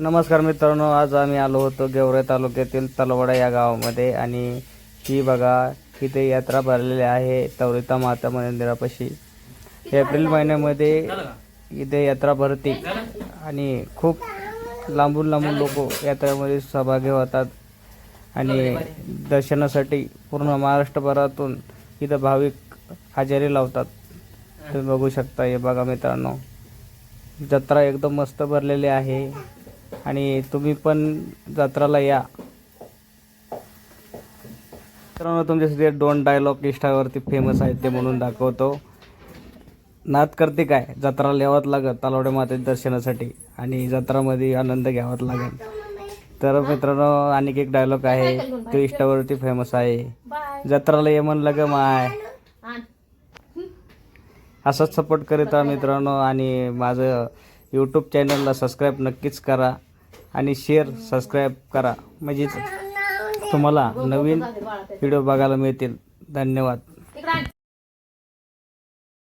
नमस्कार मित्रांनो आज आम्ही आलो होतो गेवरे तालुक्यातील तलवडा या गावामध्ये आणि ही बघा इथे यात्रा भरलेली आहे तवरिता माता मंदिरापाशी. एप्रिल महिन्यामध्ये इथे यात्रा भरते आणि खूप लांबून लांबून लोक यात्रेमध्ये सहभागी होतात आणि दर्शनासाठी पूर्ण महाराष्ट्रभरातून इथं भाविक हजेरी लावतात. तुम्ही बघू शकता हे बघा मित्रांनो. जत्रा एकदम मस्त भरलेली आहे. आणि तुम्ही पण जत्राला या. मित्रांनो तुमच्यासाठी दोन डायलॉग इंस्टावरती फेमस आहेत ते म्हणून दाखवतो. नाद करते काय? जत्रा लिहावंच लागत तालवडे मातेच्या दर्शनासाठी. आणि जत्रामध्ये आनंद घ्यावाच लागेल. तर मित्रांनो आणखी एक डायलॉग आहे. तो इंस्टावरती फेमस आहे. जत्राला ये म्हणलं ग माय. असाच सपोर्ट करीत मित्रांनो आणि माझं यूट्यूब चॅनलला सबस्क्राईब नक्कीच करा. आणि शेअर सबस्क्राईब करा. म्हणजेच तुम्हाला नवीन व्हिडिओ बघायला मिळतील. धन्यवाद.